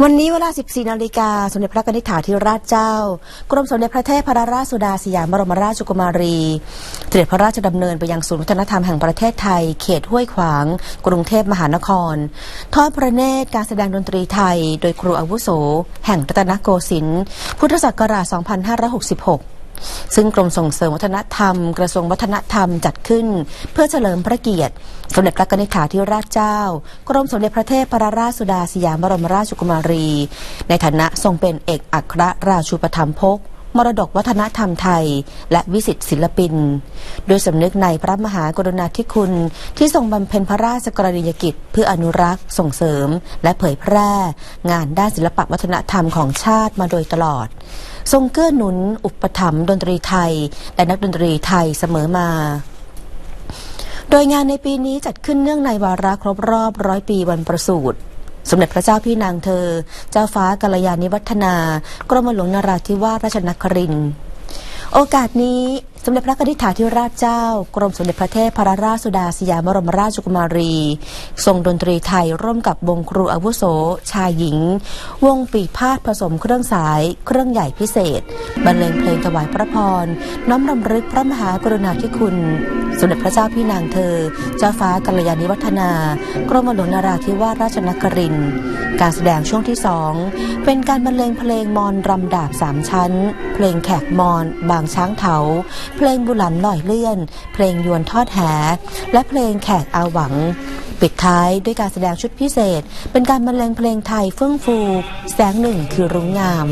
วันนี้เวลา 14 นาฬิกา สมเด็จพระนิธิถาธิราชเจ้า กรมสมเด็จพระเทพรราชสุดาสยามบรมราชกุมารี เสด็จพระราชดำเนินไปยังศูนย์วัฒนธรรมแห่งประเทศไทย เขตห้วยขวาง กรุงเทพมหานคร ทอดพระเนตรการแสดงดนตรีไทย โดยครูอาวุโส แห่งรัตนโกสินทร์ พุทธศักราช 2566 ซึ่งกรมส่งเสริมวัฒนธรรม กระทรวงวัฒนธรรมจัดขึ้น เพื่อเฉลิมพระเกียรติ สมเด็จพระนิธิถาธิราชเจ้า กรมสมเด็จพระเทพรราชสุดาสยามบรมราชกุมารี ในฐานะทรงเป็นเอกอัครราชูปถัมภก มรดกวัฒนธรรมไทย และวิสิตศิลปิน โดยสำนึกในพระมหากรุณาธิคุณ ที่ทรงบำเพ็ญพระราชกรณียกิจ เพื่ออนุรักษ์ส่งเสริม และเผยแพร่ งานด้านศิลปวัฒนธรรมของชาติมาโดยตลอด ทรงเกื้อหนุน อุปถัมภ์ดนตรีไทย และนักดนตรีไทยเสมอมาโดยงานในปีนี้จัดขึ้นเนื่องในวาระครบรอบร้อยปีวันประสูติ สมเด็จพระเจ้าพี่นางเธอ เจ้าฟ้ากัลยาณิวัฒนา กรมหลวงนราธิวาสราชนครินทร์โอกาสนี้ สมเด็จพระนิธิถาธิราชเจ้า กรมสมเด็จพระเทพรราชสุดาสยามบรมราชกุมารี ทรงดนตรีไทยร่วมกับวงครูอาวุโส ชายหญิง วงปีพาดผสมเครื่องสาย เครื่องใหญ่พิเศษ บรรเลงเพลงถวายพระพร น้อมรำลึกพระมหากรุณาธิคุณ สมเด็จพระเจ้าพี่นางเธอ เจ้าฟ้ากัลยาณิวัฒนา กรมหลวงนราธิวาสราชนคริน การแสดงช่วงที่สองเป็นการบรรเลงเพลงมอนรำดาบสามชั้น เพลงแขกมอน บางช้างเถาเพลงบุหลันลอยเลื่อน เพลงยวนทอดแห และเพลงแขกอาหวัง ปิดท้ายด้วยการแสดงชุดพิเศษ เป็นการบรรเลงเพลงไทยเฟื่องฟู แสงหนึ่งคือรุ่งงาม